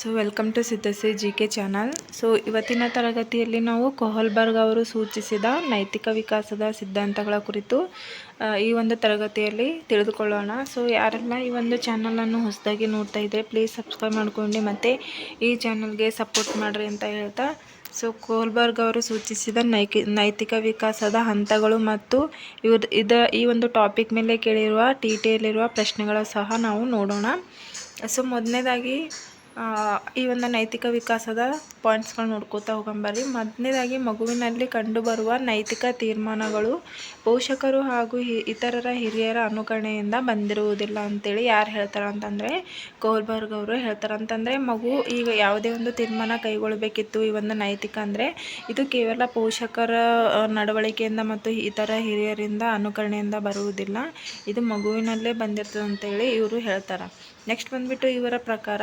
So welcome to Siddhashree G K channel so ಇವತ್ತಿನ ತರಗತಿಯಲ್ಲಿ ನಾವು ಕೊಹಲ್ಬರ್ಗ್ ಅವರು ಸೂಚಿಸಿದ ನೈತಿಕ ವಿಕಾಸದ ಸಿದ್ಧಾಂತಗಳ ಕುರಿತು ಈ ಒಂದು ತರಗತಿಯಲ್ಲಿ ತಿಳಿದುಕೊಳ್ಳೋಣ. ಸೊ ಯಾರೆಲ್ಲ ಈ ಒಂದು ಚಾನಲನ್ನು ಹೊಸದಾಗಿ ನೋಡ್ತಾ ಇದ್ದರೆ ಪ್ಲೀಸ್ ಸಬ್ಸ್ಕ್ರೈಬ್ ಮಾಡ್ಕೊಂಡು ಮತ್ತು ಈ ಚಾನಲ್ಗೆ ಸಪೋರ್ಟ್ ಮಾಡಿರಿ ಅಂತ ಹೇಳ್ತಾ. ಸೊ ಕೋಲ್ಬರ್ಗ್ ಅವರು ಸೂಚಿಸಿದ ನೈಕಿ, ನೈತಿಕ ವಿಕಾಸದ ಹಂತಗಳು ಮತ್ತು ಇವ್ರ, ಇದ, ಈ ಒಂದು ಟಾಪಿಕ್ ಮೇಲೆ ಕೇಳಿರುವ ಟಿ ಟಿಯಲ್ಲಿರುವ ಪ್ರಶ್ನೆಗಳ ಸಹ ನಾವು ನೋಡೋಣ. ಸೊ ಮೊದಲನೇದಾಗಿ ಈ ಒಂದು ನೈತಿಕ ವಿಕಾಸದ ಪಾಯಿಂಟ್ಸ್ಗಳು ನೋಡ್ಕೋತಾ ಹೋಗಂಬರ್ರಿ ಮೊದಲನೇದಾಗಿ ಮಗುವಿನಲ್ಲಿ ಕಂಡುಬರುವ ನೈತಿಕ ತೀರ್ಮಾನಗಳು ಪೋಷಕರು ಹಾಗೂ ಇತರರ ಹಿರಿಯರ ಅನುಕರಣೆಯಿಂದ ಬಂದಿರುವುದಿಲ್ಲ ಅಂತೇಳಿ ಯಾರು ಹೇಳ್ತಾರೆ ಅಂತಂದರೆ ಕೋಲ್ಬರ್ಗ್ ಅವರು ಹೇಳ್ತಾರೆ. ಅಂತಂದರೆ ಮಗು ಈಗ ಯಾವುದೇ ಒಂದು ತೀರ್ಮಾನ ಕೈಗೊಳ್ಳಬೇಕಿತ್ತು ಈ ಒಂದು ನೈತಿಕ ಅಂದರೆ ಇದು ಕೇವಲ ಪೋಷಕರ ನಡವಳಿಕೆಯಿಂದ ಮತ್ತು ಇತರ ಹಿರಿಯರಿಂದ ಅನುಕರಣೆಯಿಂದ ಬರುವುದಿಲ್ಲ. ಇದು ಮಗುವಿನಲ್ಲೇ ಬಂದಿರ್ತದೆ ಅಂತೇಳಿ ಇವರು ಹೇಳ್ತಾರೆ. ನೆಕ್ಸ್ಟ್ ಬಂದ್ಬಿಟ್ಟು ಇವರ ಪ್ರಕಾರ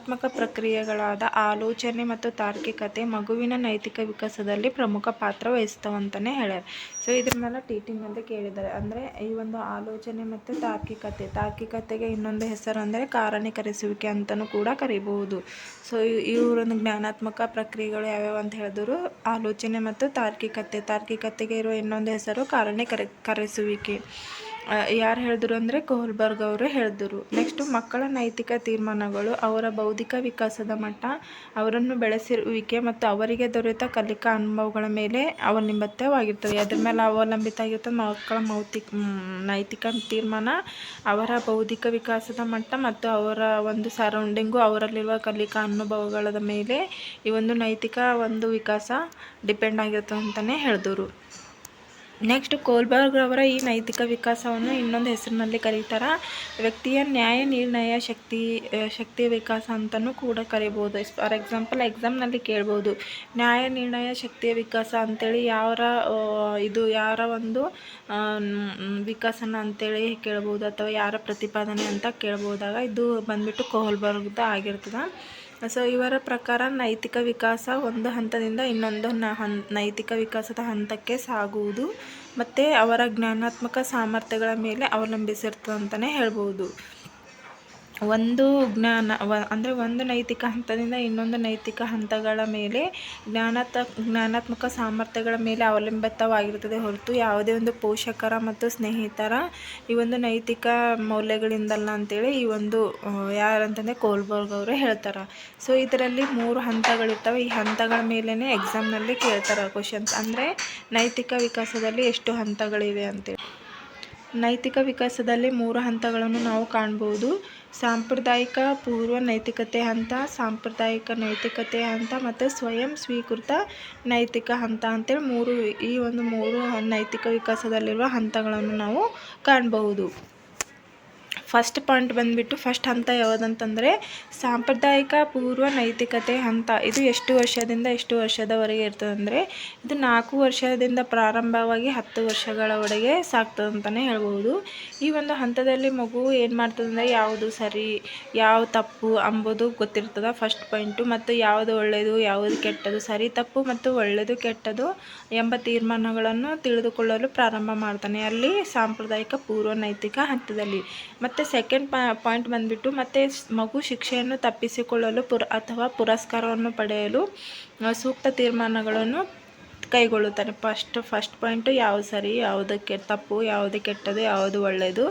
ಜ್ಞಾನಾತ್ಮಕ ಪ್ರಕ್ರಿಯೆಗಳಾದ ಆಲೋಚನೆ ಮತ್ತು ತಾರ್ಕಿಕತೆ ಮಗುವಿನ ನೈತಿಕ ವಿಕಾಸದಲ್ಲಿ ಪ್ರಮುಖ ಪಾತ್ರ ವಹಿಸ್ತವಂತಲೇ ಹೇಳ್ಯಾರ. ಸೊ ಇದ್ರ ಮೇಲೆ ಟೀಚಿಂಗ್ ಅಂತ ಕೇಳಿದ್ದಾರೆ. ಅಂದರೆ ಈ ಒಂದು ಆಲೋಚನೆ ಮತ್ತು ತಾರ್ಕಿಕತೆ, ತಾರ್ಕಿಕತೆಗೆ ಇನ್ನೊಂದು ಹೆಸರು ಅಂದರೆ ಕಾರಣೀಕರಿಸುವಿಕೆ ಅಂತಲೂ ಕೂಡ ಕರಿಬಹುದು. ಸೊ ಇವರೊಂದು ಜ್ಞಾನಾತ್ಮಕ ಪ್ರಕ್ರಿಯೆಗಳು ಯಾವ್ಯಾವ ಅಂತ ಹೇಳಿದ್ರು, ಆಲೋಚನೆ ಮತ್ತು ತಾರ್ಕಿಕತೆ, ತಾರ್ಕಿಕತೆಗೆ ಇರುವ ಇನ್ನೊಂದು ಹೆಸರು ಕಾರಣೀಕರಿ, ಕರಿಸುವಿಕೆ. ಯಾರು ಹೇಳಿದ್ರು ಅಂದರೆ ಕೋಲ್ಬರ್ಗ್ ಅವರು ಹೇಳಿದ್ರು. ನೆಕ್ಸ್ಟು ಮಕ್ಕಳ ನೈತಿಕ ತೀರ್ಮಾನಗಳು, ಅವರ ಬೌದ್ಧಿಕ ವಿಕಾಸದ ಮಟ್ಟ, ಅವರನ್ನು ಬೆಳೆಸಿರುವಿಕೆ ಮತ್ತು ಅವರಿಗೆ ದೊರೆತ ಕಲಿಕಾ ಅನುಭವಗಳ ಮೇಲೆ ಅವಲಂಬಿತವಾಗಿರ್ತದೆ. ಅದ್ರ ಮೇಲೆ ಅವಲಂಬಿತ ಆಗಿರ್ತದೆ ಮಕ್ಕಳ ಮೌತಿಕ ನೈತಿಕ ತೀರ್ಮಾನ, ಅವರ ಬೌದ್ಧಿಕ ವಿಕಾಸದ ಮಟ್ಟ ಮತ್ತು ಅವರ ಒಂದು ಸರೌಂಡಿಂಗು ಅವರಲ್ಲಿರುವ ಕಲಿಕಾ ಅನುಭವಗಳ ಮೇಲೆ ಈ ಒಂದು ನೈತಿಕ ಒಂದು ವಿಕಾಸ ಡಿಪೆಂಡ್ ಆಗಿರ್ತದೆ ಅಂತಲೇ ಹೇಳಿದ್ರು. ನೆಕ್ಸ್ಟ್ ಕೋಲ್ಬರ್ಗ್ ಅವರ ಈ ನೈತಿಕ ವಿಕಾಸವನ್ನು ಇನ್ನೊಂದು ಹೆಸರಿನಲ್ಲಿ ಕರೀತಾರೆ. ವ್ಯಕ್ತಿಯ ನ್ಯಾಯ, ನಿರ್ಣಯ, ಶಕ್ತಿ ಶಕ್ತಿ ವಿಕಾಸ ಅಂತಲೂ ಕೂಡ ಕರಿಬೋದು. ಫಾರ್ ಎಕ್ಸಾಂಪಲ್ ಎಕ್ಸಾಮ್ನಲ್ಲಿ ಕೇಳ್ಬೋದು. ನ್ಯಾಯ, ನಿರ್ಣಯ, ಶಕ್ತಿಯ ವಿಕಾಸ ಅಂತೇಳಿ ಯಾರ ಇದು ಯಾರ ಒಂದು ವಿಕಾಸನ ಅಂತೇಳಿ ಕೇಳ್ಬೋದು ಅಥವಾ ಯಾರ ಪ್ರತಿಪಾದನೆ ಅಂತ ಕೇಳ್ಬೋದಾಗ ಇದು ಬಂದ್ಬಿಟ್ಟು ಕೋಲ್ಬರ್ಗ್ದು ಆಗಿರ್ತದೆ. ಸೊ ಇವರ ಪ್ರಕಾರ ನೈತಿಕ ವಿಕಾಸ ಒಂದು ಹಂತದಿಂದ ಇನ್ನೊಂದು ಹನ್ ನೈತಿಕ ವಿಕಾಸದ ಹಂತಕ್ಕೆ ಸಾಗುವುದು ಮತ್ತು ಅವರ ಜ್ಞಾನಾತ್ಮಕ ಸಾಮರ್ಥ್ಯಗಳ ಮೇಲೆ ಅವಲಂಬಿಸಿರ್ತದೆ ಅಂತಲೇ ಹೇಳ್ಬೋದು. ಒಂದು ಜ್ಞಾನ, ವ, ಅಂದರೆ ಒಂದು ನೈತಿಕ ಹಂತದಿಂದ ಇನ್ನೊಂದು ನೈತಿಕ ಹಂತಗಳ ಮೇಲೆ ಜ್ಞಾನತ, ಜ್ಞಾನಾತ್ಮಕ ಸಾಮರ್ಥ್ಯಗಳ ಮೇಲೆ ಅವಲಂಬಿತವಾಗಿರುತ್ತದೆ ಹೊರತು ಯಾವುದೇ ಒಂದು ಪೋಷಕರ ಮತ್ತು ಸ್ನೇಹಿತರ ಈ ಒಂದು ನೈತಿಕ ಮೌಲ್ಯಗಳಿಂದಲ್ಲ ಅಂತೇಳಿ ಈ ಒಂದು ಯಾರು ಯಾರಂತಂದರೆ ಕೋಲ್ಬರ್ಗ್ ಅವರು ಹೇಳ್ತಾರೆ. ಸೊ ಇದರಲ್ಲಿ ಮೂರು ಹಂತಗಳಿರ್ತವೆ. ಈ ಹಂತಗಳ ಮೇಲೇ ಎಕ್ಸಾಮ್ನಲ್ಲಿ ಕೇಳ್ತಾರೆ ಕ್ವಶನ್ಸ್ ಅಂದರೆ ನೈತಿಕ ವಿಕಾಸದಲ್ಲಿ ಎಷ್ಟು ಹಂತಗಳಿವೆ ಅಂತೇಳಿ. ನೈತಿಕ ವಿಕಾಸದಲ್ಲಿ ಮೂರು ಹಂತಗಳನ್ನು ನಾವು ಕಾಣ್ಬೋದು. ಸಾಂಪ್ರದಾಯಿಕ ಪೂರ್ವ ನೈತಿಕತೆ ಹಂತ, ಸಾಂಪ್ರದಾಯಿಕ ನೈತಿಕತೆ ಹಂತ ಮತ್ತು ಸ್ವಯಂ ಸ್ವೀಕೃತ ನೈತಿಕ ಹಂತ ಅಂತೇಳಿ ಮೂರು ಈ ಒಂದು ಮೂರು ನೈತಿಕ ವಿಕಾಸದಲ್ಲಿರುವ ಹಂತಗಳನ್ನು ನಾವು ಕಾಣಬಹುದು. ಫಸ್ಟ್ ಪಾಯಿಂಟ್ ಬಂದುಬಿಟ್ಟು ಫಸ್ಟ್ ಹಂತ ಯಾವುದಂತಂದರೆ ಸಾಂಪ್ರದಾಯಿಕ ಪೂರ್ವ ನೈತಿಕತೆ ಹಂತ. ಇದು ಎಷ್ಟು ವರ್ಷದಿಂದ ಎಷ್ಟು ವರ್ಷದವರೆಗೆ ಇರ್ತದಂದರೆ ಇದು ನಾಲ್ಕು ವರ್ಷದಿಂದ ಪ್ರಾರಂಭವಾಗಿ ಹತ್ತು ವರ್ಷಗಳವರೆಗೆ ಸಾಗ್ತದೆ ಅಂತಲೇ ಹೇಳ್ಬೋದು. ಈ ಒಂದು ಹಂತದಲ್ಲಿ ಮಗು ಏನು ಮಾಡ್ತದಂದರೆ ಯಾವುದು ಸರಿ, ಯಾವ ತಪ್ಪು ಅಂಬೋದು ಗೊತ್ತಿರ್ತದೆ ಫಸ್ಟ್ ಪಾಯಿಂಟು ಮತ್ತು ಯಾವುದು ಒಳ್ಳೆಯದು ಯಾವುದು ಕೆಟ್ಟದು, ಸರಿ ತಪ್ಪು ಮತ್ತು ಒಳ್ಳೆಯದು ಕೆಟ್ಟದು ಎಂಬ ತೀರ್ಮಾನಗಳನ್ನು ತಿಳಿದುಕೊಳ್ಳಲು ಪ್ರಾರಂಭ ಮಾಡ್ತಾನೆ ಅಲ್ಲಿ ಸಾಂಪ್ರದಾಯಿಕ ಪೂರ್ವ ನೈತಿಕ ಹಂತದಲ್ಲಿ. ಮತ್ತು ಸೆಕೆಂಡ್ ಪಾಯಿಂಟ್ ಬಂದುಬಿಟ್ಟು ಮತ್ತು ಮಗು ಶಿಕ್ಷೆಯನ್ನು ತಪ್ಪಿಸಿಕೊಳ್ಳಲು ಪುರ ಅಥವಾ ಪುರಸ್ಕಾರವನ್ನು ಪಡೆಯಲು ಸೂಕ್ತ ತೀರ್ಮಾನಗಳನ್ನು ಕೈಗೊಳ್ಳುತ್ತಾನೆ ಫಸ್ಟ್ ಫಸ್ಟ್ ಪಾಯಿಂಟು ಯಾವುದು ಸರಿ, ಯಾವುದಕ್ಕೆ ತಪ್ಪು, ಯಾವುದು ಕೆಟ್ಟದು ಯಾವುದು ಒಳ್ಳೆಯದು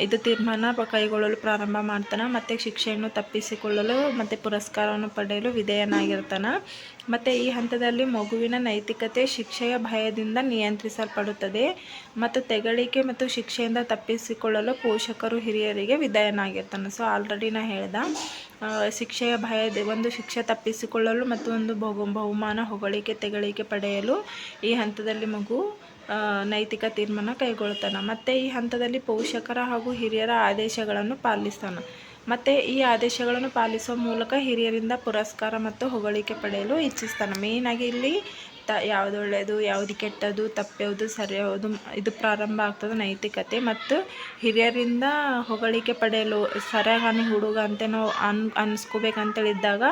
ಇದು ತೀರ್ಮಾನ ಕೈಗೊಳ್ಳಲು ಪ್ರಾರಂಭ ಮಾಡ್ತಾನೆ, ಮತ್ತು ಶಿಕ್ಷೆಯನ್ನು ತಪ್ಪಿಸಿಕೊಳ್ಳಲು, ಮತ್ತು ಪುರಸ್ಕಾರವನ್ನು ಪಡೆಯಲು ವಿಧೇಯನಾಗಿರ್ತಾನೆ. ಮತ್ತು ಈ ಹಂತದಲ್ಲಿ ಮಗುವಿನ ನೈತಿಕತೆ ಶಿಕ್ಷೆಯ ಭಯದಿಂದ ನಿಯಂತ್ರಿಸಲ್ಪಡುತ್ತದೆ. ಮತ್ತು ತೆಗಳಿಕೆ ಮತ್ತು ಶಿಕ್ಷೆಯಿಂದ ತಪ್ಪಿಸಿಕೊಳ್ಳಲು ಪೋಷಕರು ಹಿರಿಯರಿಗೆ ವಿಧೇಯನಾಗಿರ್ತಾನೆ. ಸೊ ಆಲ್ರೆಡಿ ನಾ ಹೇಳ್ದೆ. ಶಿಕ್ಷೆಯ ಭಯ ಒಂದು ಶಿಕ್ಷೆ ತಪ್ಪಿಸಿಕೊಳ್ಳಲು ಮತ್ತು ಒಂದು ಬಹು, ಬಹುಮಾನ ಹೊಗಳಿಕೆ, ತೆಗಳಿಕೆ ಪಡೆಯಲು ಈ ಹಂತದಲ್ಲಿ ಮಗು ನೈತಿಕ ತೀರ್ಮಾನ ಕೈಗೊಳ್ಳುತ್ತಾನೆ ಮತ್ತು ಈ ಹಂತದಲ್ಲಿ ಪೋಷಕರ ಹಾಗೂ ಹಿರಿಯರ ಆದೇಶಗಳನ್ನು ಪಾಲಿಸ್ತಾನೆ. ಮತ್ತು ಈ ಆದೇಶಗಳನ್ನು ಪಾಲಿಸುವ ಮೂಲಕ ಹಿರಿಯರಿಂದ ಪುರಸ್ಕಾರ ಮತ್ತು ಹೊಗಳಿಕೆ ಪಡೆಯಲು ಇಚ್ಛಿಸ್ತಾನೆ. ಮೇಯ್ನಾಗಿ ಇಲ್ಲಿ ತ, ಯಾವುದು ಒಳ್ಳೆಯದು ಯಾವುದು ಕೆಟ್ಟದ್ದು ತಪ್ಪು ಸರಿ ಇದು ಪ್ರಾರಂಭ ಆಗ್ತದೆ ನೈತಿಕತೆ. ಮತ್ತು ಹಿರಿಯರಿಂದ ಹೊಗಳಿಕೆ ಪಡೆಯಲು ಸರಿಯಾಗಿ ಹುಡುಗ ಅಂತ ನಾವು ಅನ್ ಅನ್ನಿಸ್ಕೋಬೇಕಂತೇಳಿದ್ದಾಗ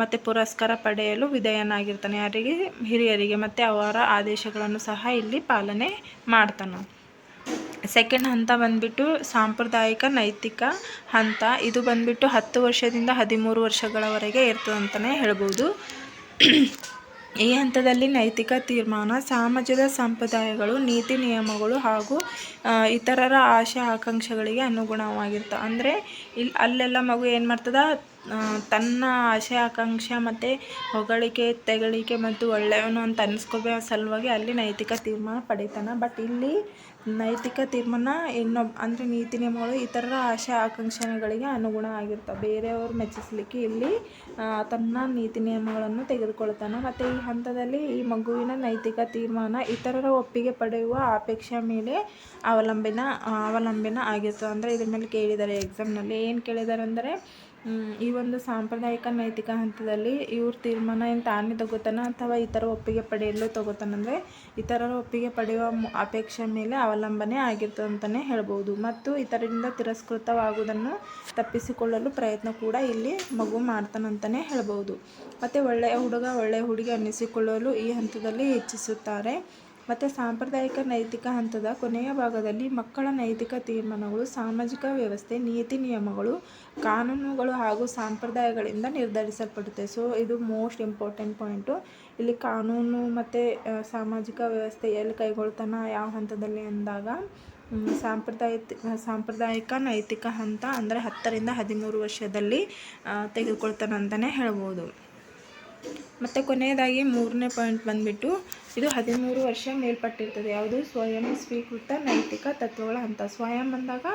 ಮತ್ತು ಪುರಸ್ಕಾರ ಪಡೆಯಲು ವಿಧೇಯನಾಗಿರ್ತಾನೆ. ಯಾರಿಗೆ? ಹಿರಿಯರಿಗೆ. ಮತ್ತು ಅವರ ಆದೇಶಗಳನ್ನು ಸಹ ಇಲ್ಲಿ ಪಾಲನೆ ಮಾಡ್ತಾನೆ. ಸೆಕೆಂಡ್ ಹಂತ ಬಂದ್ಬಿಟ್ಟು ಸಾಂಪ್ರದಾಯಿಕ ನೈತಿಕ ಹಂತ. ಇದು ಬಂದ್ಬಿಟ್ಟು ಹತ್ತು ವರ್ಷದಿಂದ ಹದಿಮೂರು ವರ್ಷಗಳವರೆಗೆ ಇರ್ತದಂತಲೇ ಹೇಳ್ಬೋದು. ಈ ಹಂತದಲ್ಲಿ ನೈತಿಕ ತೀರ್ಮಾನ ಸಮಾಜದ ಸಂಪ್ರದಾಯಗಳು, ನೀತಿ ನಿಯಮಗಳು ಹಾಗೂ ಇತರರ ಆಶೆ ಆಕಾಂಕ್ಷೆಗಳಿಗೆ ಅನುಗುಣವಾಗಿರ್ತವೆ ಅಂದರೆ ಇಲ್ಲಿ ಅಲ್ಲೆಲ್ಲ ಮಗು ಏನು ಮಾಡ್ತದ? ತನ್ನ ಆಶೆ ಆಕಾಂಕ್ಷೆ ಮತ್ತು ಹೊಗಳಿಕೆ, ತೆಗಳಿಕೆ ಮತ್ತು ಒಳ್ಳೆಯವನು ಅಂತ ಅನ್ನಿಸ್ಕೋಬೇ ಸಲುವಾಗಿ ಅಲ್ಲಿ ನೈತಿಕ ತೀರ್ಮಾನ ಪಡಿತಾನೆ. ಬಟ್ ಇಲ್ಲಿ ನೈತಿಕ ತೀರ್ಮಾನ ಇನ್ನೊಬ್ಬ ಅಂದರೆ ನೀತಿ ನಿಯಮಗಳು ಇತರರ ಆಶೆ ಆಕಾಂಕ್ಷೆಗಳಿಗೆ ಅನುಗುಣ ಆಗಿರ್ತವೆ. ಬೇರೆಯವರು ಮೆಚ್ಚಿಸಲಿಕ್ಕೆ ಇಲ್ಲಿ ತನ್ನ ನೀತಿ ನಿಯಮಗಳನ್ನು ತೆಗೆದುಕೊಳ್ತಾನೆ. ಮತ್ತು ಈ ಹಂತದಲ್ಲಿ ಈ ಮಗುವಿನ ನೈತಿಕ ತೀರ್ಮಾನ ಇತರರ ಒಪ್ಪಿಗೆ ಪಡೆಯುವ ಅಪೇಕ್ಷೆ ಮೇಲೆ ಅವಲಂಬನ ಅವಲಂಬನ ಆಗಿರ್ತದೆ. ಅಂದರೆ ಇದ್ರ ಮೇಲೆ ಕೇಳಿದ್ದಾರೆ ಎಕ್ಸಾಮ್ನಲ್ಲಿ ಏನು ಕೇಳಿದ್ದಾರೆ ಅಂದರೆ ಈ ಒಂದು ಸಾಂಪ್ರದಾಯಿಕ ನೈತಿಕ ಹಂತದಲ್ಲಿ ಇವ್ರ ತೀರ್ಮಾನ ಏನು ತಾನೇ ತಗೋತಾನ ಅಥವಾ ಇತರ ಒಪ್ಪಿಗೆ ಪಡೆಯಲು ತಗೋತಾನಂದರೆ ಇತರರ ಒಪ್ಪಿಗೆ ಪಡೆಯುವ ಅಪೇಕ್ಷೆ ಮೇಲೆ ಅವಲಂಬನೆ ಆಗಿರ್ತದೆ ಅಂತಲೇ ಹೇಳ್ಬೋದು. ಮತ್ತು ಇತರರಿಂದ ತಿರಸ್ಕೃತವಾಗುವುದನ್ನು ತಪ್ಪಿಸಿಕೊಳ್ಳಲು ಪ್ರಯತ್ನ ಕೂಡ ಇಲ್ಲಿ ಮಗು ಮಾಡ್ತಾನಂತಲೇ ಹೇಳ್ಬೋದು. ಮತ್ತು ಒಳ್ಳೆಯ ಹುಡುಗ ಒಳ್ಳೆಯ ಹುಡುಗಿ ಅನ್ನಿಸಿಕೊಳ್ಳಲು ಈ ಹಂತದಲ್ಲಿ ಇಚ್ಛಿಸುತ್ತಾರೆ. ಮತ್ತು ಸಾಂಪ್ರದಾಯಿಕ ನೈತಿಕ ಹಂತದ ಕೊನೆಯ ಭಾಗದಲ್ಲಿ ಮಕ್ಕಳ ನೈತಿಕ ತೀರ್ಮಾನಗಳು, ಸಾಮಾಜಿಕ ವ್ಯವಸ್ಥೆ, ನೀತಿ ನಿಯಮಗಳು, ಕಾನೂನುಗಳು ಹಾಗೂ ಸಂಪ್ರದಾಯಗಳಿಂದ ನಿರ್ಧರಿಸಲ್ಪಡುತ್ತೆ. ಸೊ ಇದು ಮೋಸ್ಟ್ ಇಂಪಾರ್ಟೆಂಟ್ ಪಾಯಿಂಟು ಇಲ್ಲಿ ಕಾನೂನು ಮತ್ತು ಸಾಮಾಜಿಕ ವ್ಯವಸ್ಥೆ ಎಲ್ಲಿ ಕೈಗೊಳ್ತಾನ, ಯಾವ ಹಂತದಲ್ಲಿ ಅಂದಾಗ ಸಾಂಪ್ರದಾಯಿಕ ಸಾಂಪ್ರದಾಯಿಕ ನೈತಿಕ ಹಂತ ಅಂದರೆ ಹತ್ತರಿಂದ ಹದಿಮೂರು ವರ್ಷದಲ್ಲಿ ತೆಗೆದುಕೊಳ್ತಾನೆ ಅಂತಲೇ ಹೇಳ್ಬೋದು. ಮತ್ತು ಕೊನೆಯದಾಗಿ ಮೂರನೇ ಪಾಯಿಂಟ್ ಬಂದುಬಿಟ್ಟು, ಇದು ಹದಿಮೂರು ವರ್ಷ ಮೇಲ್ಪಟ್ಟಿರ್ತದೆ. ಯಾವುದು? ಸ್ವಯಂ ಸ್ವೀಕೃತ ನೈತಿಕ ತತ್ವಗಳ ಹಂತ. ಸ್ವಯಂ ಬಂದಾಗ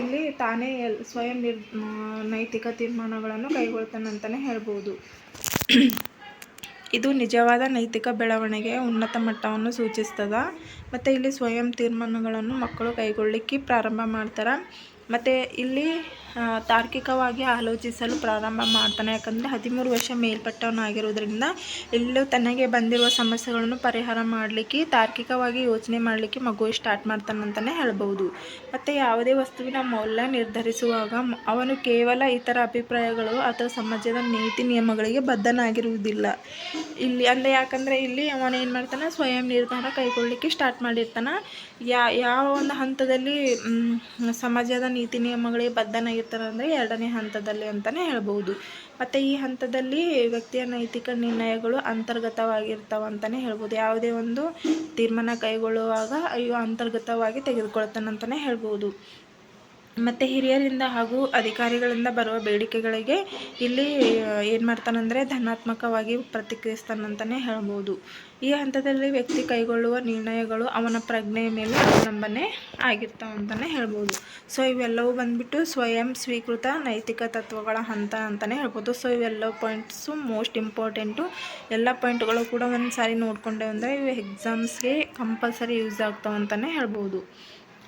ಇಲ್ಲಿ ತಾನೇ ಎಲ್, ಸ್ವಯಂ ನಿರ್ ನೈತಿಕ ತೀರ್ಮಾನಗಳನ್ನು ಕೈಗೊಳ್ತಾನೆ ಅಂತಲೇ ಹೇಳ್ಬೋದು. ಇದು ನಿಜವಾದ ನೈತಿಕ ಬೆಳವಣಿಗೆಯ ಉನ್ನತ ಮಟ್ಟವನ್ನು ಸೂಚಿಸ್ತದೆ. ಮತ್ತು ಇಲ್ಲಿ ಸ್ವಯಂ ತೀರ್ಮಾನಗಳನ್ನು ಮಕ್ಕಳು ಕೈಗೊಳ್ಳಿಕ್ಕೆ ಪ್ರಾರಂಭ ಮಾಡ್ತಾರೆ. ಮತ್ತು ಇಲ್ಲಿ ತಾರ್ಕಿಕವಾಗಿ ಆಲೋಚಿಸಲು ಪ್ರಾರಂಭ ಮಾಡ್ತಾನೆ. ಯಾಕಂದರೆ ಹದಿಮೂರು ವರ್ಷ ಮೇಲ್ಪಟ್ಟವನಾಗಿರೋದ್ರಿಂದ ಎಲ್ಲೂ ತನಗೆ ಬಂದಿರುವ ಸಮಸ್ಯೆಗಳನ್ನು ಪರಿಹಾರ ಮಾಡಲಿಕ್ಕೆ, ತಾರ್ಕಿಕವಾಗಿ ಯೋಚನೆ ಮಾಡಲಿಕ್ಕೆ ಮಗು ಸ್ಟಾರ್ಟ್ ಮಾಡ್ತಾನಂತಲೇ ಹೇಳ್ಬೋದು ಮತ್ತು ಯಾವುದೇ ವಸ್ತುವಿನ ಮೌಲ್ಯ ನಿರ್ಧರಿಸುವಾಗ ಅವನು ಕೇವಲ ಇತರ ಅಭಿಪ್ರಾಯಗಳು ಅಥವಾ ಸಮಾಜದ ನೀತಿ ನಿಯಮಗಳಿಗೆ ಬದ್ಧನಾಗಿರುವುದಿಲ್ಲ. ಇಲ್ಲಿ ಅಂದರೆ ಯಾಕಂದರೆ ಇಲ್ಲಿ ಅವನು ಏನು ಮಾಡ್ತಾನೆ? ಸ್ವಯಂ ನಿರ್ಧಾರ ಕೈಗೊಳ್ಳಲಿಕ್ಕೆ ಸ್ಟಾರ್ಟ್ ಮಾಡಿರ್ತಾನೆ. ಯಾವ ಒಂದು ಹಂತದಲ್ಲಿ ಸಮಾಜದ ನೀತಿ ನಿಯಮಗಳಿಗೆ ಬದ್ಧನಾಗಿರ್ತಾರೆ ಅಂದರೆ ಎರಡನೇ ಹಂತದಲ್ಲಿ ಅಂತಲೇ ಹೇಳ್ಬೋದು ಮತ್ತು ಈ ಹಂತದಲ್ಲಿ ವ್ಯಕ್ತಿಯ ನೈತಿಕ ನಿರ್ಣಯಗಳು ಅಂತರ್ಗತವಾಗಿರ್ತಾವ ಅಂತಲೇ ಹೇಳ್ಬೋದು ಯಾವುದೇ ಒಂದು ತೀರ್ಮಾನ ಕೈಗೊಳ್ಳುವಾಗ ಅಯ್ಯೋ ಅಂತರ್ಗತವಾಗಿ ತೆಗೆದುಕೊಳ್ತಾನಂತಲೇ ಹೇಳ್ಬೋದು ಮತ್ತು ಹಿರಿಯರಿಂದ ಹಾಗೂ ಅಧಿಕಾರಿಗಳಿಂದ ಬರುವ ಬೇಡಿಕೆಗಳಿಗೆ ಇಲ್ಲಿ ಏನು ಮಾಡ್ತಾನಂದರೆ ಧನಾತ್ಮಕವಾಗಿ ಪ್ರತಿಕ್ರಿಯಿಸ್ತಾನಂತಲೇ ಹೇಳ್ಬೋದು. ಈ ಹಂತದಲ್ಲಿ ವ್ಯಕ್ತಿ ಕೈಗೊಳ್ಳುವ ನಿರ್ಣಯಗಳು ಅವನ ಪ್ರಜ್ಞೆಯ ಮೇಲೆ ಅವಲಂಬನೆ ಆಗಿರ್ತಾವೆ ಅಂತಲೇ ಹೇಳ್ಬೋದು. ಸೊ, ಇವೆಲ್ಲವೂ ಬಂದ್ಬಿಟ್ಟು ಸ್ವಯಂ ಸ್ವೀಕೃತ ನೈತಿಕ ತತ್ವಗಳ ಹಂತ ಅಂತಲೇ ಹೇಳ್ಬೋದು. ಸೊ, ಇವೆಲ್ಲ ಪಾಯಿಂಟ್ಸು ಮೋಸ್ಟ್ ಇಂಪಾರ್ಟೆಂಟು ಎಲ್ಲ ಪಾಯಿಂಟ್ಗಳು ಕೂಡ ಒಂದು ಸಾರಿ ನೋಡಿಕೊಂಡೆ ಅಂದರೆ ಇವು ಎಕ್ಸಾಮ್ಸ್ಗೆ ಕಂಪಲ್ಸರಿ ಯೂಸ್ ಆಗ್ತಾವೆ ಅಂತಲೇ ಹೇಳ್ಬೋದು.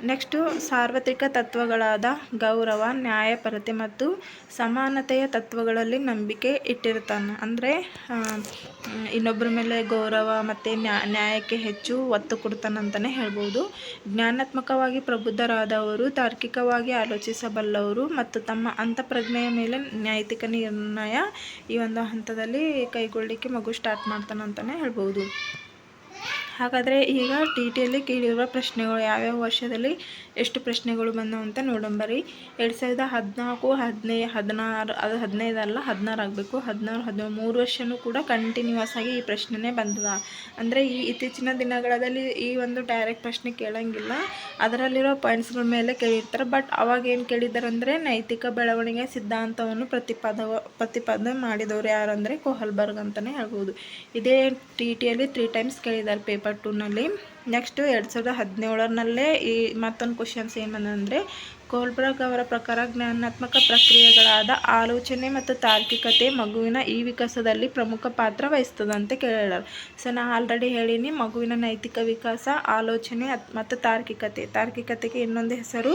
ನೆಕ್ಸ್ಟು ಸಾರ್ವತ್ರಿಕ ತತ್ವಗಳಾದ ಗೌರವ ನ್ಯಾಯಪರತೆ ಮತ್ತು ಸಮಾನತೆಯ ತತ್ವಗಳಲ್ಲಿ ನಂಬಿಕೆ ಇಟ್ಟಿರ್ತಾನೆ ಅಂದರೆ ಇನ್ನೊಬ್ಬರ ಮೇಲೆ ಗೌರವ ಮತ್ತು ನ್ಯಾ, ನ್ಯಾಯಕ್ಕೆ ಹೆಚ್ಚು ಒತ್ತು ಕೊಡ್ತಾನಂತಲೇ ಹೇಳ್ಬೋದು. ಜ್ಞಾನಾತ್ಮಕವಾಗಿ ಪ್ರಬುದ್ಧರಾದವರು, ತಾರ್ಕಿಕವಾಗಿ ಆಲೋಚಿಸಬಲ್ಲವರು ಮತ್ತು ತಮ್ಮ ಅಂತಃಪ್ರಜ್ಞೆಯ ಮೇಲೆ ನೈತಿಕ ನಿರ್ಣಯ ಈ ಒಂದು ಹಂತದಲ್ಲಿ ಕೈಗೊಳ್ಳಲಿಕ್ಕೆ ಮಗು ಸ್ಟಾರ್ಟ್ ಮಾಡ್ತಾನಂತಲೇ ಹೇಳ್ಬೋದು. ಹಾಗಾದರೆ ಈಗ ಟಿ ಟಿಯಲ್ಲಿ ಕೇಳಿರುವ ಪ್ರಶ್ನೆಗಳು ಯಾವ್ಯಾವ ವರ್ಷದಲ್ಲಿ ಎಷ್ಟು ಪ್ರಶ್ನೆಗಳು ಬಂದವು ಅಂತ ನೋಡಂಬರಿ ಎರಡು ಸಾವಿರದ ಹದಿನಾಲ್ಕು, ಹದಿನೈ, ಹದಿನಾರು, ಅದು ಹದಿನೈದು ಅಲ್ಲ, ಹದಿನಾರು ಆಗಬೇಕು. ಹದಿನಾರು ಹದಿನೇಳು ಮೂರು ವರ್ಷವೂ ಕೂಡ ಕಂಟಿನ್ಯೂಸ್ ಆಗಿ ಈ ಪ್ರಶ್ನೆನೇ ಬಂದದ. ಅಂದರೆ ಈ ಇತ್ತೀಚಿನ ದಿನಗಳಲ್ಲಿ ಈ ಒಂದು ಡೈರೆಕ್ಟ್ ಪ್ರಶ್ನೆ ಕೇಳೋಂಗಿಲ್ಲ. ಅದರಲ್ಲಿರೋ ಪಾಯಿಂಟ್ಸ್ಗಳ ಮೇಲೆ ಕೇಳಿರ್ತಾರೆ. ಬಟ್ ಅವಾಗ ಏನು ಕೇಳಿದ್ದಾರೆ ಅಂದರೆ ನೈತಿಕ ಬೆಳವಣಿಗೆ ಸಿದ್ಧಾಂತವನ್ನು ಪ್ರತಿಪಾದ ಪ್ರತಿಪಾದನೆ ಮಾಡಿದವರು ಯಾರು ಅಂದರೆ ಕೋಹಲ್ಬರ್ಗ್ ಅಂತಲೇ ಹೇಳ್ಬೋದು. ಇದೇ ಟಿ ಟಿಯಲ್ಲಿ ತ್ರೀ ಟೈಮ್ಸ್ ಕೇಳಿದ್ದಾರೆ ಪೇಪರ್ ಟೂನಲ್ಲಿ ನೆಕ್ಸ್ಟು ಎರಡು ಸಾವಿರದ ಹದಿನೇಳರಲ್ಲೇ ಈ ಮತ್ತೊಂದು ಕ್ವಶನ್ಸ್ ಏನು ಬಂದಂದರೆ ಕೋಲ್ಬರ್ಗ್ ಅವರ ಪ್ರಕಾರ ಜ್ಞಾನಾತ್ಮಕ ಪ್ರಕ್ರಿಯೆಗಳಾದ ಆಲೋಚನೆ ಮತ್ತು ತಾರ್ಕಿಕತೆ ಮಗುವಿನ ಈ ವಿಕಾಸದಲ್ಲಿ ಪ್ರಮುಖ ಪಾತ್ರ ವಹಿಸ್ತದಂತೆ ಕೇಳಿದ್ದಾರೆ ಸೊ, ನಾ ಆಲ್ರೆಡಿ ಹೇಳೀನಿ, ಮಗುವಿನ ನೈತಿಕ ವಿಕಾಸ, ಆಲೋಚನೆ ಮತ್ತು ತಾರ್ಕಿಕತೆ. ತಾರ್ಕಿಕತೆಗೆ ಇನ್ನೊಂದು ಹೆಸರು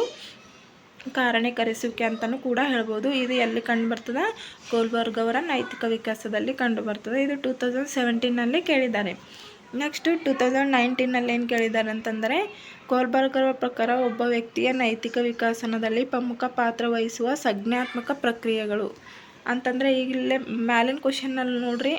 ಕಾರಣೀಕರಿಸುವಿಕೆ ಅಂತಲೂ ಕೂಡ ಹೇಳ್ಬೋದು. ಇದು ಎಲ್ಲಿ ಕಂಡು ಬರ್ತದೆ ಕೋಲ್ಬರ್ಗ್ ಅವರ ನೈತಿಕ ವಿಕಾಸದಲ್ಲಿ ಕಂಡು ಬರ್ತದೆ ಇದು ಟೂ ತೌಸಂಡ್ ಸೆವೆಂಟೀನಲ್ಲಿ ಕೇಳಿದ್ದಾರೆ. ನೆಕ್ಸ್ಟು ಟೂ ತೌಸಂಡ್ ನೈನ್ಟೀನಲ್ಲಿ ಏನು ಕೇಳಿದ್ದಾರೆ ಅಂತಂದರೆ ಕೋಲ್ಬರ್ಗರ ಪ್ರಕಾರ ಒಬ್ಬ ವ್ಯಕ್ತಿಯ ನೈತಿಕ ವಿಕಾಸನದಲ್ಲಿ ಪ್ರಮುಖ ಪಾತ್ರ ವಹಿಸುವ ಸಂಜ್ಞಾತ್ಮಕ ಪ್ರಕ್ರಿಯೆಗಳು. ಅಂತಂದರೆ ಈಗ ಇಲ್ಲೇ ಮ್ಯಾಲಿನ ಕ್ವಶನ್ನಲ್ಲಿ ನೋಡ್ರಿ,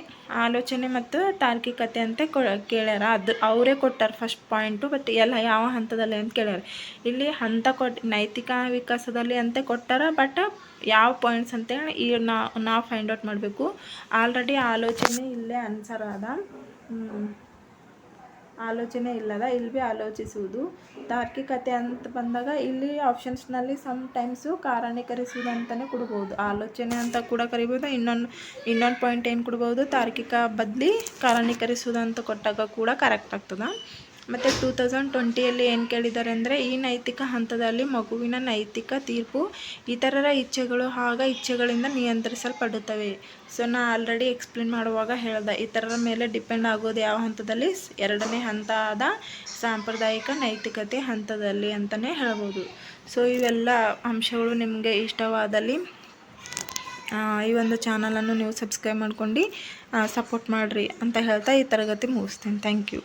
ಆಲೋಚನೆ ಮತ್ತು ತಾರ್ಕಿಕತೆ ಅಂತ ಕೊ, ಕೇಳ್ಯಾರ. ಅದು ಅವರೇ ಕೊಟ್ಟಾರ ಫಸ್ಟ್ ಪಾಯಿಂಟು ಬಟ್ ಎಲ್ಲ ಯಾವ ಹಂತದಲ್ಲಿ ಅಂತ ಕೇಳ್ಯಾರ. ಇಲ್ಲಿ ಹಂತ ಕೊಟ್ಟು ನೈತಿಕ ವಿಕಾಸದಲ್ಲಿ ಅಂತ ಕೊಟ್ಟಾರ ಬಟ್ ಯಾವ ಪಾಯಿಂಟ್ಸ್ ಅಂತೇಳಿ ಈ ನಾವು ನಾವು ಫೈಂಡ್ ಔಟ್ ಮಾಡಬೇಕು. ಆಲ್ರೆಡಿ ಆಲೋಚನೆ ಇಲ್ಲೇ ಆನ್ಸರ್ ಅದ. ಆಲೋಚನೆ ಇಲ್ಲದ, ಇಲ್ಲಿ ಭೀ ಆಲೋಚಿಸುವುದು. ತಾರ್ಕಿಕತೆ ಅಂತ ಬಂದಾಗ ಇಲ್ಲಿ ಆಪ್ಷನ್ಸ್ನಲ್ಲಿ ಸಮ್ ಟೈಮ್ಸು ಕಾರಣೀಕರಿಸುವುದು ಅಂತಲೇ ಕೊಡ್ಬೋದು. ಆಲೋಚನೆ ಅಂತ ಕೂಡ ಕರಿಬೋದು. ಇನ್ನೊಂದು ಇನ್ನೊಂದು ಪಾಯಿಂಟ್ ಏನು ಕೊಡ್ಬೋದು? ತಾರ್ಕಿಕ ಬದಲಿ ಕಾರಣೀಕರಿಸುವುದು ಅಂತ ಕೊಟ್ಟಾಗ ಕೂಡ ಕರೆಕ್ಟ್ ಆಗ್ತದೆ. ಮತ್ತು ಟೂ ತೌಸಂಡ್ ಟ್ವೆಂಟಿಯಲ್ಲಿ ಏನು ಕೇಳಿದ್ದಾರೆ ಅಂದರೆ, ಈ ನೈತಿಕ ಹಂತದಲ್ಲಿ ಮಗುವಿನ ನೈತಿಕ ತೀರ್ಪು ಇತರರ ಇಚ್ಛೆಗಳು ಆಗ ಇಚ್ಛೆಗಳಿಂದ ನಿಯಂತ್ರಿಸಲ್ಪಡುತ್ತವೆ. ಸೊ ನಾ ಆಲ್ರೆಡಿ ಎಕ್ಸ್ಪ್ಲೇನ್ ಮಾಡುವಾಗ ಹೇಳ್ದೆ, ಇತರರ ಮೇಲೆ ಡಿಪೆಂಡ್ ಆಗೋದು ಯಾವ ಹಂತದಲ್ಲಿ? ಎರಡನೇ ಹಂತ ಆದ ಸಾಂಪ್ರದಾಯಿಕ ನೈತಿಕತೆ ಹಂತದಲ್ಲಿ ಅಂತಲೇ ಹೇಳ್ಬೋದು. ಸೊ ಇವೆಲ್ಲ ಅಂಶಗಳು ನಿಮಗೆ ಇಷ್ಟವಾದಲ್ಲಿ ಈ ಒಂದು ಚಾನಲನ್ನು ನೀವು ಸಬ್ಸ್ಕ್ರೈಬ್ ಮಾಡ್ಕೊಂಡು ಸಪೋರ್ಟ್ ಮಾಡಿರಿ ಅಂತ ಹೇಳ್ತಾ ಈ ತರಗತಿ ಮುಗಿಸ್ತೀನಿ. Thank you